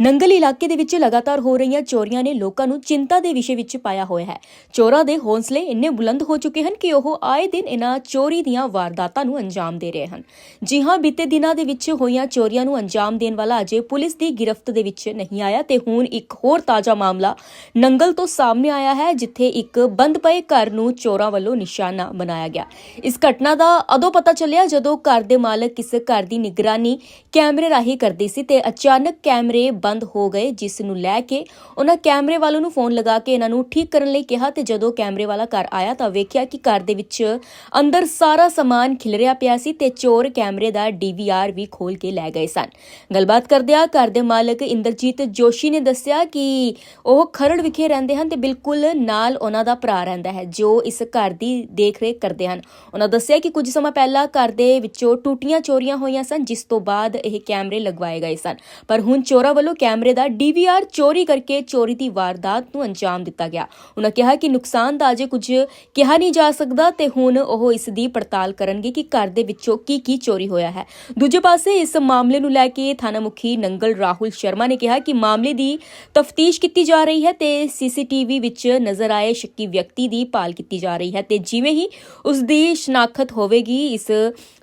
ਨੰਗਲ ਇਲਾਕੇ ਦੇ ਵਿੱਚ ਲਗਾਤਾਰ ਹੋ ਰਹੀਆਂ ਚੋਰੀਆਂ ਨੇ ਲੋਕਾਂ ਨੂੰ ਚਿੰਤਾ ਦੇ ਵਿਸ਼ੇ ਵਿੱਚ ਪਾਇਆ ਹੋਇਆ ਹੈ। ਚੋਰਾਂ ਦੇ ਹੌਸਲੇ ਇੰਨੇ ਬੁਲੰਦ ਹੋ ਚੁੱਕੇ ਹਨ ਕਿ ਉਹ ਆਏ ਦਿਨ ਇਹਨਾਂ ਚੋਰੀ ਦੀਆਂ ਵਾਰਦਾਤਾਂ ਨੂੰ ਅੰਜਾਮ ਦੇ ਰਹੇ ਹਨ। ਜੀ ਹਾਂ, ਬੀਤੇ ਦਿਨਾਂ ਦੇ ਵਿੱਚ ਹੋਈਆਂ ਚੋਰੀਆਂ ਨੂੰ ਅੰਜਾਮ ਦੇਣ ਵਾਲਾ ਅਜੇ ਪੁਲਿਸ ਦੀ ਗ੍ਰਿਫ਼ਤ ਦੇ ਵਿੱਚ ਨਹੀਂ ਆਇਆ ਤੇ ਹੁਣ ਇੱਕ ਹੋਰ ਤਾਜ਼ਾ ਮਾਮਲਾ ਨੰਗਲ ਤੋਂ ਸਾਹਮਣੇ ਆਇਆ ਹੈ, ਜਿੱਥੇ ਇੱਕ ਬੰਦ ਪਏ ਘਰ ਨੂੰ ਚੋਰਾਂ ਵੱਲੋਂ ਨਿਸ਼ਾਨਾ ਬਣਾਇਆ ਗਿਆ। ਇਸ ਘਟਨਾ ਦਾ ਅਦੋਂ ਪਤਾ ਚੱਲਿਆ ਜਦੋਂ ਘਰ ਦੇ ਮਾਲਕ ਇਸ ਘਰ ਦੀ ਨਿਗਰਾਨੀ ਕੈਮਰੇ ਰਾਹੀਂ ਕਰਦੇ ਸੀ ਤੇ ਅਚਾਨਕ ਕੈਮਰੇ ਬੰਦ ਹੋ ਗਏ, ਜਿਸ ਨੂੰ ਲੈ ਕੇ ਉਹਨਾਂ ਕੈਮਰੇ ਵਾਲੇ ਨੂੰ ਫੋਨ ਲਗਾ ਕੇ ਇਹਨਾਂ ਨੂੰ ਠੀਕ ਕਰਨ ਲਈ ਕਿਹਾ ਤੇ ਜਦੋਂ ਕੈਮਰੇ ਵਾਲਾ ਘਰ ਆਇਆ ਤਾਂ ਵੇਖਿਆ ਕਿ ਘਰ ਦੇ ਵਿੱਚ ਅੰਦਰ ਸਾਰਾ ਸਮਾਨ ਖਿਲਰਿਆ ਪਿਆ ਸੀ ਤੇ ਚੋਰ ਕੈਮਰੇ ਦਾ ਡੀਵੀਆਰ ਵੀ ਖੋਲ ਕੇ ਲੈ ਗਏ ਸਨ। ਗੱਲਬਾਤ ਕਰਦਿਆਂ ਘਰ ਦੇ ਮਾਲਕ ਇੰਦਰਜੀਤ ਜੋਸ਼ੀ ਨੇ ਦੱਸਿਆ ਕਿ ਉਹ ਖਰੜ ਵਿਖੇ ਰਹਿੰਦੇ ਹਨ ਤੇ ਬਿਲਕੁਲ ਨਾਲ ਉਹਨਾਂ ਦਾ ਭਰਾ ਰਹਿੰਦਾ ਹੈ, ਜੋ ਇਸ ਘਰ ਦੀ ਦੇਖਰੇਖ ਕਰਦੇ ਹਨ। ਉਹਨਾਂ ਦੱਸਿਆ ਕਿ ਕੁਝ ਸਮਾਂ ਪਹਿਲਾਂ ਘਰ ਦੇ ਵਿੱਚੋਂ ਟੂਟੀਆਂ ਚੋਰੀਆਂ ਹੋਈਆਂ ਸਨ, ਜਿਸ ਤੋਂ ਬਾਅਦ ਇਹ ਕੈਮਰੇ ਲਗਵਾਏ ਗਏ ਸਨ। ਪਰ ਹੁਣ ਚੋਰਾਂ ਵੱਲੋਂ ਕੈਮਰੇ ਦਾ ਡੀਵੀਆਰ ਚੋਰੀ ਕਰਕੇ ਚੋਰੀ ਦੀ ਵਾਰਦਾਤ ਨੂੰ ਅੰਜਾਮ ਦਿੱਤਾ ਗਿਆ। ਉਹਨਾਂ ਕਿਹਾ ਕਿ ਨੁਕਸਾਨ ਦਾ ਅਜੇ ਕੁਝ ਕਿਹਾ ਨਹੀਂ ਜਾ ਸਕਦਾ ਤੇ ਹੁਣ ਉਹ ਇਸ ਦੀ ਪੜਤਾਲ ਕਰਨਗੇ ਕਿ ਘਰ ਦੇ ਵਿੱਚੋਂ ਕੀ ਕੀ ਚੋਰੀ ਹੋਇਆ ਹੈ। ਦੂਜੇ ਪਾਸੇ ਇਸ ਮਾਮਲੇ ਨੂੰ ਲੈ ਕੇ ਥਾਣਾ ਮੁਖੀ ਨੰਗਲ ਰਾਹੁਲ ਸ਼ਰਮਾ ਨੇ ਕਿਹਾ ਕਿ ਮਾਮਲੇ ਦੀ ਤਫਤੀਸ਼ ਕੀਤੀ ਜਾ ਰਹੀ ਹੈ ਤੇ ਸੀਸੀਟੀਵੀ ਵਿੱਚ ਨਜ਼ਰ ਆਏ ਸ਼ੱਕੀ ਵਿਅਕਤੀ ਦੀ ਭਾਲ ਕੀਤੀ ਜਾ ਰਹੀ ਹੈ ਤੇ ਜਿਵੇਂ ਹੀ ਉਸ ਦੀ ਸ਼ਨਾਖਤ ਹੋਵੇਗੀ, ਇਸ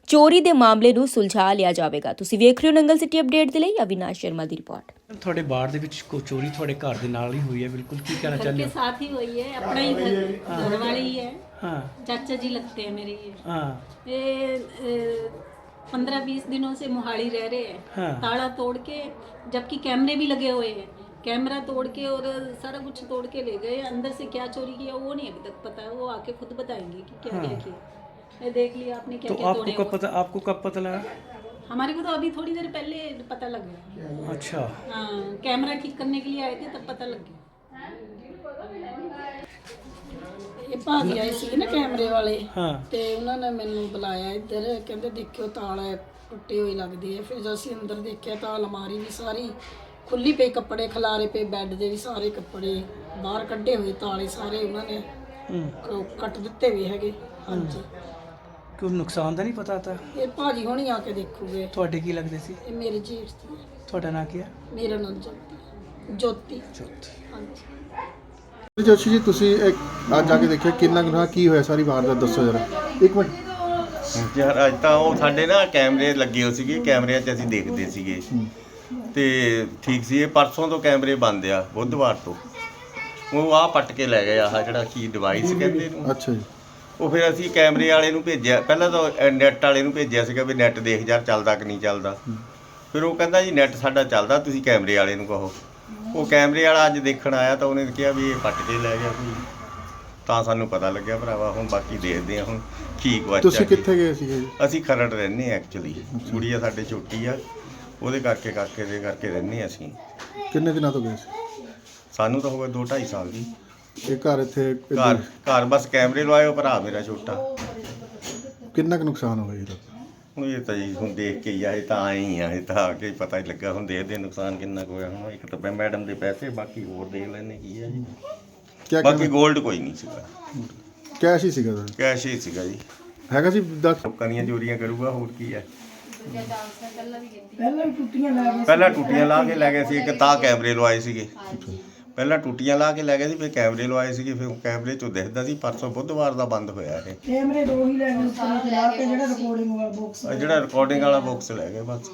ਚੋਰੀ ਦੇ ਮਾਮਲੇ ਨੂੰ ਸੁਲਝਾ ਲਿਆ ਜਾਵੇਗਾ ਤੁਸੀਂ ਵੇਖ ਰਹੇ ਹੋ ਨੰਗਲ ਸਿਟੀ ਅਪਡੇਟ ਦੇ ਲਈ ਅਵਿਨਾਸ਼ ਸ਼ਰਮਾ ਦੀ ਰਿਪੋਰਟ ਤੁਹਾਡੇ ਬਾੜ ਦੇ ਵਿੱਚ ਕੋਈ ਚੋਰੀ ਤੁਹਾਡੇ ਘਰ ਦੇ ਨਾਲ ਹੀ ਹੋਈ ਹੈ ਬਿਲकुल ਕੀ ਕਹਿਣਾ घर चाहते के हो साथ ही वही है अपना ही घर घर वाले ही है हाँ चाचा जी लगते हैं मेरे ये। हाँ ये पंद्रह बीस दिनों से मोहाली रह रहे हैं हाँ। ताला तोड़ के जबकि कैमरे भी लगे हुए हैं कैमरा तोड़ के और सारा कुछ तोड़ के ले गए अंदर से क्या चोरी किया वो नहीं अभी तक पता है वो आके खुद बताएंगे कि क्या क्या किया ये देख लिया आपने क्या तो क्या आपको तोड़े कब वो। पता आपको कब पता लगा हमारे को तो अभी थोड़ी देर पहले पता लग गया अच्छा हाँ कैमरा ठीक करने के लिए आए थे तब पता लग गया ਇਹ ਭਾਜੀ ਆਏ ਸੀ ਨਾ ਕੈਮਰੇ ਵਾਲੇ ਹਾਂ ਤੇ ਉਹਨਾਂ ਨੇ ਮੈਨੂੰ ਬੁਲਾਇਆ ਇੱਧਰ ਕਹਿੰਦੇ ਦੇਖਿਓ ਤਾਲਾ ਟੁੱਟੀ ਹੋਈ ਲੱਗਦੀ ਹੈ ਫਿਰ ਜਦ ਅਸੀਂ ਅੰਦਰ ਦੇਖਿਆ ਤਾਂ ਅਲਮਾਰੀ ਵੀ ਸਾਰੀ ਖੁੱਲੀ ਪਈ ਕੱਪੜੇ ਖਲਾਰੇ ਪਏ ਬੈੱਡ ਦੇ ਵੀ ਸਾਰੇ ਕੱਪੜੇ ਬਾਹਰ ਕੱਢੇ ਹੋਏ ਤਾਲੇ ਸਾਰੇ ਉਹਨਾਂ ਨੇ ਹੂੰ ਕ- ਕੱਟ ਦਿੱਤੇ ਵੀ ਹੈਗੇ ਹਾਂਜੀ ਕੋਈ ਨੁਕਸਾਨ ਦਾ ਨਹੀਂ ਪਤਾ ਤਾਂ? ਇਹ ਭਾਜੀ ਹੁਣੀ ਆ ਕੇ ਦੇਖੂਗੇ। ਤੁਹਾਡੇ ਕੀ ਲੱਗਦੇ ਸੀ? ਇਹ ਮੇਰੇ ਜੇਠ ਸੀ ਤੁਹਾਡਾ ਨਾਂ ਕੀ ਹੈ? ਮੇਰਾ ਨਾਮ ਜੋਤੀ ਜੋਤੀ। ਜੋਤੀ। ਹਾਂਜੀ। ਜੋਸ਼ੀ ਜੀ ਤੁਸੀਂ ਇੱਕ ਅੱਜ ਜਾ ਕੇ ਦੇਖਿਆ ਕਿੰਨਾ ਗੁਨਾਹ ਕੀ ਹੋਇਆ ਸਾਰੀ ਵਾਰਦਾਤ ਦੱਸੋ ਜਰਾ। ਇੱਕ ਮਿੰਟ। ਯਾਰ ਅੱਜ ਤਾਂ ਉਹ ਸਾਡੇ ਨਾ ਕੈਮਰੇ ਲੱਗੇ ਹੋ ਸੀਗੇ ਕੈਮਰਿਆਂ 'ਚ ਅਸੀਂ ਦੇਖਦੇ ਸੀਗੇ। ਤੇ ਠੀਕ ਸੀ ਇਹ ਪਰਸੋਂ ਤੋਂ ਕੈਮਰੇ ਬੰਦ ਆ ਬੁੱਧਵਾਰ ਤੋਂ। ਉਹ ਆ ਪੱਟ ਕੇ ਲੈ ਗਏ ਆਹ ਜਿਹੜਾ ਕੀ ਡਿਵਾਈਸ ਕਹਿੰਦੇ ਇਹਨੂੰ ਅੱਛਾ ਜੀ। ਉਹ ਫਿਰ ਅਸੀਂ ਕੈਮਰੇ ਵਾਲੇ ਨੂੰ ਭੇਜਿਆ ਪਹਿਲਾਂ ਤਾਂ ਨੈਟ ਵਾਲੇ ਨੂੰ ਭੇਜਿਆ ਸੀਗਾ ਵੀ ਨੈਟ ਦੇਖ ਯਾਰ ਚੱਲਦਾ ਕਿ ਨਹੀਂ ਚੱਲਦਾ। ਫਿਰ ਉਹ ਕਹਿੰਦਾ ਜੀ ਨੈਟ ਸਾਡਾ ਚੱਲਦਾ ਤੁਸੀਂ ਕੈਮਰੇ ਵਾਲੇ ਨੂੰ ਕਹੋ। ਉਹ ਕੈਮਰੇ ਵਾਲਾ ਅੱਜ ਦੇਖਣ ਆਇਆ ਤਾਂ ਉਹਨੇ ਕਿਹਾ ਵੀ ਇਹ ਪੱਟ ਕੇ ਲੈ ਗਿਆ ਕੋਈ। ਤਾਂ ਸਾਨੂੰ ਪਤਾ ਲੱਗਿਆ ਭਰਾਵਾ ਹੁਣ ਬਾਕੀ ਦੇਖਦੇ ਆ ਹੁਣ ਕੀ ਗਵਾਚਿਆ ਤੁਸੀਂ ਕਿੱਥੇ ਗਏ ਸੀਗੇ ਜੀ? ਅਸੀਂ ਖਰੜ ਰਹਿੰਦੇ ਆ ਐਕਚੁਅਲੀ ਗੁੜੀਆ ਸਾਡੇ ਛੋਟੀ ਆ ਉਹਦੇ ਕਰਕੇ ਕਰਕੇ ਦੇ ਕਰਕੇ ਰਹਿੰਦੇ ਹਾਂ ਅਸੀਂ। ਕਿੰਨੇ ਦਿਨਾਂ ਤੋਂ ਗਏ ਸੀ? ਸਾਨੂੰ ਤਾਂ ਹੋ ਗਏ 2 2.5 ਸਾਲ ਦੀ ਇਹ ਘਰ ਇੱਥੇ ਘਰ ਘਰ ਬਸ ਕੈਮਰੇ ਲਵਾਏ ਉਹ ਭਰਾ ਮੇਰਾ ਛੋਟਾ। ਕਿੰਨਾ ਕੁ ਨੁਕਸਾਨ ਹੋ ਗਿਆ ਜੀ ਹੁਣ ਇਹ ਤਾਂ ਜੀ ਹੁਣ ਦੇਖ ਕੇ ਹੀ ਆਏ ਤਾਂ ਆਏ ਹੀ ਆ ਇਹ ਤਾਂ ਆ ਕੇ ਹੀ ਪਤਾ ਹੀ ਲੱਗਾ ਹੁਣ ਦੇਖਦੇ ਹਾਂ ਨੁਕਸਾਨ ਕਿੰਨਾ ਕੁ ਹੋਇਆ। ਹੁਣ ਇੱਕ ਤਾਂ ਪੈ- ਮੈਡਮ ਦੇ ਪੈਸੇ ਬਾਕੀ ਹੋਰ ਦੇਖ ਲੈਣੇ ਕੀ ਆ ਜੀ। ਕਿਆ ਬਾਕੀ ਕਹਿੰਦੇ? 골ਡ ਕੋਈ ਨਹੀਂ ਸੀਗਾ। ਕੈਸ਼ ਹੀ ਸੀਗਾ ਕੈਸ਼ ਹੀ ਸੀਗਾ ਜੀ। ਹੈਗਾ ਸੀ ਦਸ ਲੋਕਾਂ ਦੀਆਂ ਚੋਰੀਆਂ ਕਰੂਗਾ ਹੋਰ ਕੀ ਹੈ ਪਹਿਲਾਂ ਟੁੱਟੀਆਂ ਲਾ ਪਹਿਲਾਂ ਟੂਟੀਆਂ ਲਾ ਕੇ ਲੈ ਗਏ ਸੀ ਇੱਕ ਤਾਂ ਕੈਮਰੇ ਲਵਾਏ ਸੀਗੇ। ਪਹਿਲਾਂ ਟੂਟੀਆਂ ਲਾ ਕੇ ਲੈ ਗਏ ਸੀ ਫਿਰ ਕੈਮਰੇ ਲਵਾਏ ਸੀਗੇ ਫਿਰ ਕੈਮਰੇ ਚੋਂ ਦਿਖਦਾ ਸੀ ਪਰਸੋਂ ਬੁੱਧਵਾਰ ਦਾ ਬੰਦ ਹੋਇਆ ਇਹ। ਕੈਮਰੇ ਦੋ ਹੀ ਲੈ ਗਏ ਉੱਪਰ ਲਾ ਕੇ ਜਿਹੜਾ ਰਿਕਾਰਡਿੰਗ ਵਾਲਾ ਬਾਕਸ ਆਹ ਜਿਹੜਾ ਰਿਕਾਰਡਿੰਗ ਵਾਲਾ ਬਾਕਸ ਲੈ ਗਏ ਬਸ।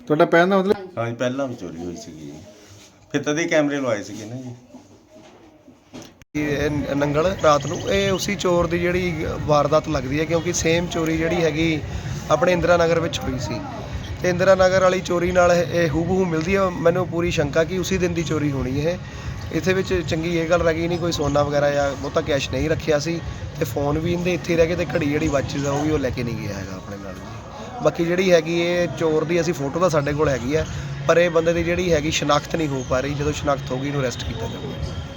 ਤੁਹਾਡਾ ਪੈਨ ਦਾ ਮਤਲਬ ਹਾਂਜੀ ਪਹਿਲਾਂ ਵੀ ਚੋਰੀ ਹੋਈ ਸੀਗੀ ਫਿਰ ਤਦੇ ਕੈਮਰੇ ਲਵਾਏ ਸੀਗੇ ਨਾ ਜੀ। ਇਹ ਨੰਗਲ ਰਾਤ ਨੂੰ। ਇਹ ਉਸੇ ਚੋਰ ਦੀ ਜਿਹੜੀ ਵਾਰਦਾਤ ਲੱਗਦੀ ਹੈ ਕਿਉਂਕਿ ਸੇਮ ਚੋਰੀ ਜਿਹੜੀ ਹੈਗੀ ਆਪਣੇ ਇੰਦਰਾ ਨਗਰ ਵਿੱਚ ਹੋਈ ਸੀ। ਤੇ ਇੰਦਰਾ ਨਗਰ ਵਾਲੀ ਚੋਰੀ ਨਾਲ ਇਹ ਇਹ ਹੂਬਹੂ ਮਿਲਦੀ ਹੈ। ਮੈਨੂੰ ਪੂਰੀ ਸ਼ੰਕਾ ਕਿ ਉਸੇ ਦਿਨ ਦੀ ਚੋਰੀ ਹੋਣੀ ਇਹ ਇੱਥੇ ਵਿੱਚ ਚੰਗੀ ਇਹ ਗੱਲ ਰਹਿ ਗਈ ਨਹੀਂ, ਕੋਈ ਸੋਨਾ ਵਗੈਰਾ ਜਾਂ ਬਹੁਤਾ ਕੈਸ਼ ਨਹੀਂ ਰੱਖਿਆ ਸੀ ਤੇ ਫੋਨ ਵੀ ਇਹਦੇ ਇੱਥੇ ਰਹਿ ਗਏ ਤੇ ਘੜੀ ਜਿਹੜੀ ਵਾਚਿਸ ਆ ਉਹ ਵੀ ਉਹ ਲੈ ਕੇ ਨਹੀਂ ਗਿਆ ਹੈਗਾ ਆਪਣੇ ਨਾਲ। ਬਾਕੀ ਜਿਹੜੀ ਹੈਗੀ ਇਹ ਚੋਰ ਦੀ ਅਸੀਂ ਫੋਟੋ ਤਾਂ ਸਾਡੇ ਕੋਲ ਹੈਗੀ ਹੈ, ਪਰ ਇਹ ਬੰਦੇ ਦੀ ਜਿਹੜੀ ਹੈਗੀ ਸ਼ਨਾਖਤ ਨਹੀਂ ਹੋ ਪਾ ਰਹੀ। ਜਦੋਂ ਸ਼ਨਾਖਤ ਹੋ ਗਈ, ਇਹਨੂੰ ਅਰੈਸਟ ਕੀਤਾ ਜਾਊਗਾ।